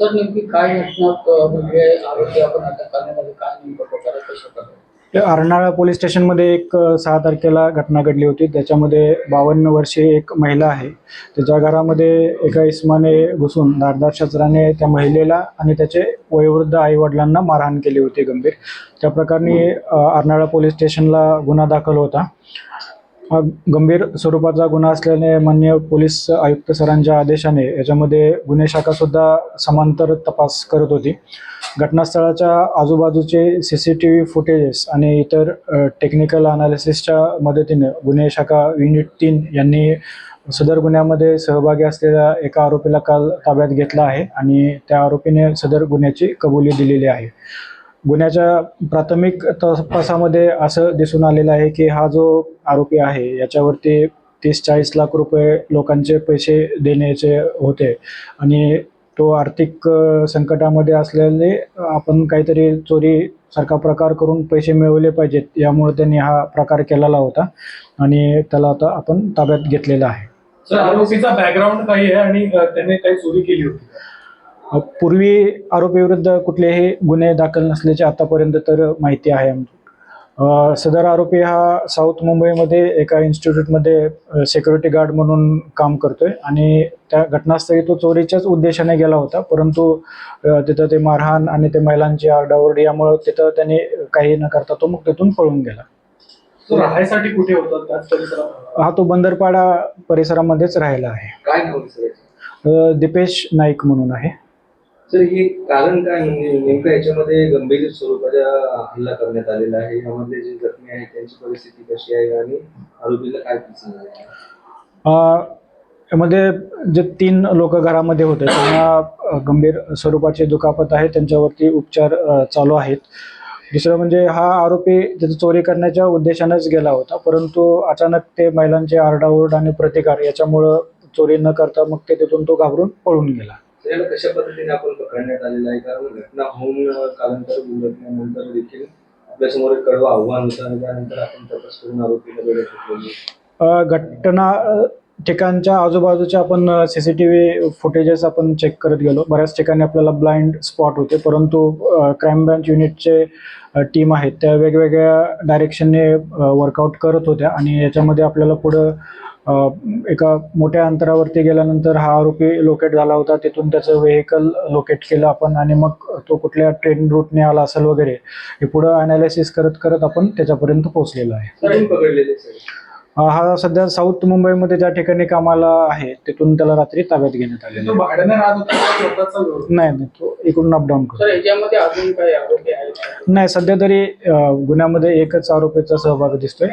Sir नेमकी काय घटना म्हणजे आरोग्य आपण आता करण्यामध्ये काय नेमकं प्रकार कशा प्रकारे अर्नाळा पोलीस स्टेशनमध्ये एक सहा तारखेला घटना घडली होती. त्याच्यामध्ये बावन्न वर्षीय एक महिला आहे. त्याच्या घरामध्ये एका इस्माने घुसून धारदार शस्त्राने त्या महिलेला आणि त्याचे वयोवृद्ध आईवडिलांना मारहाण केली होती गंभीर. त्या प्रकरणी अर्नाळा पोलीस स्टेशनला गुन्हा दाखल होता. हा गंभीर स्वरूपाचा गुन्हा असल्याने मान्य पोलीस आयुक्त सरांच्या आदेशाने याच्यामध्ये गुन्हे शाखासुद्धा समांतर तपास करत होती. घटनास्थळाच्या आजूबाजूचे C C T V footages आणि इतर टेक्निकल अनालिसिसच्या मदतीने गुन्हे शाखा युनिट तीन यांनी सदर गुन्ह्यामध्ये सहभागी असलेल्या एका आरोपीला काल ताब्यात घेतला आहे आणि त्या आरोपीने सदर गुन्ह्याची कबुली दिलेली आहे. गुन्ह्याच्या प्राथमिक तपासामध्ये असं दिसून आलेलं आहे की हा जो आरोपी आहे याच्यावरती तीस चाळीस लाख रुपये लोकांचे पैसे देण्याचे होते. आणि तो आर्थिक संकटामध्ये असल्याने आपण काहीतरी चोरी सारखा प्रकार करून पैसे मिळवले पाहिजेत यामुळे त्यांनी हा प्रकार केलेला होता आणि त्याला आता आपण ताब्यात घेतलेला आहे. सर आरोपीचा बॅकग्राऊंड काही आहे आणि त्याने काही चोरी केली होती पूर्वी आरोपीविरुद्ध कुठलेही गुन्हे दाखल नसल्याची आतापर्यंत तर माहिती आहे सदर आरोपी हा साऊथ मुंबईमध्ये एका इन्स्टिट्यूटमध्ये सिक्युरिटी गार्ड म्हणून काम करतोय आणि त्या घटनास्थळी तो चोरीच्याच उद्देशाने गेला होता. परंतु तिथं ते मारहाण आणि ते महिलांची आरडाओरडी यामुळं तिथं त्याने काही न करता तो मग तिथून पळून गेला. राहायसाठी कुठे होता? हा तो बंदरपाडा परिसरामध्येच राहिला आहे. काय दिपेश नाईक म्हणून आहे. सर हे कारण काय? म्हणजे नेमकं याच्यामध्ये गंभीर स्वरूपाचा हल्ला करण्यात आलेला आहे. यामध्ये जे जखमी आहेत त्यांची परिस्थिती कशी आहे आणि आरोपीला काय दिसून आहे? यामध्ये जे तीन लोक घरामध्ये होते त्यांना गंभीर स्वरूपाची दुखापत आहे. त्यांच्यावरती उपचार चालू आहेत. दुसरं म्हणजे हा आरोपी त्याची चोरी करण्याच्या उद्देशानेच गेला होता. परंतु अचानक ते महिलांचे आरडाओरड आणि प्रतिकार याच्यामुळं चोरी न करता मग ते तिथून तो घाबरून पळून गेला. तर याला कशा पद्धतीने आपण पकडण्यात आलेलं आहे? कारण घटना होऊन कालांतर उलटल्यानंतर देखील आपल्यासमोर एक कडवं आव्हान होतं आणि त्यानंतर आपण तपास करून आरोपीला वेळ घेतलेली घटना ठिकाणच्या आजूबाजूच्या आपण C C T V footages आपण चेक करत गेलो. बऱ्याच ठिकाणी आपल्याला ब्लाइंड स्पॉट होते परंतु क्राईम ब्रँच युनिटचे टीम आहेत. त्या वेगवेगळ्या डायरेक्शनने वर्कआउट करत होत्या आणि याच्यामध्ये आपल्याला पुढं एका मोठ्या अंतरावरती गेल्यानंतर हा आरोपी लोकेट झाला होता. तिथून त्याचं व्हेकल लोकेट केलं आपण आणि मग तो कुठल्या ट्रेन रूटने आला असेल वगैरे हे पुढं अनालिसिस करत करत आपण त्याच्यापर्यंत पोहोचलेलो आहे. हा सध्या साऊथ मुंबईमध्ये ज्या ठिकाणी कामाला आहे तिथून त्याला रात्री ताब्यात घेण्यात होता? नाही तो इकडून अपडाऊन करतो? नाही सध्या तरी गुन्ह्यामध्ये एकच आरोपीचा सहभाग दिसतोय.